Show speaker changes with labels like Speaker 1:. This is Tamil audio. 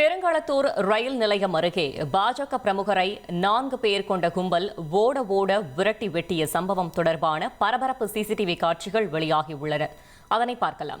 Speaker 1: பெருங்களத்தூர் ரயில் நிலையம் அருகே பாஜக பிரமுகரை நான்கு பேர் கொண்ட கும்பல் ஓட ஓட விரட்டி வெட்டிய சம்பவம் தொடர்பான பரபரப்பு சிசிடிவி காட்சிகள் வெளியாகியுள்ளன. அதனை பார்க்கலாம்.